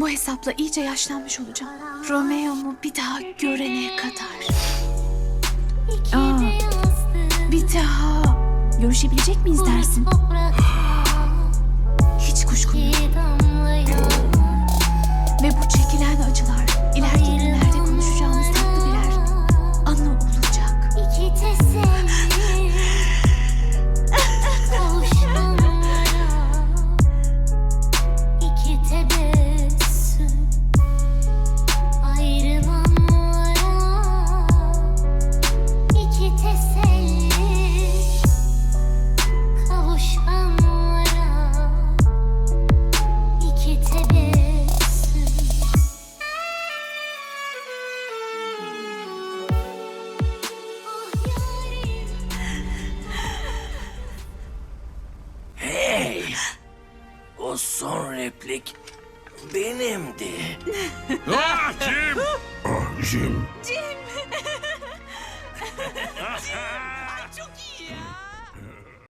Bu hesapla iyice yaşlanmış olacağım. Romeo'mu bir daha görene kadar. Aa, bir daha görüşebilecek miyiz dersin? O son replik benimdi. Ah Jim! Ah Jim. Ya.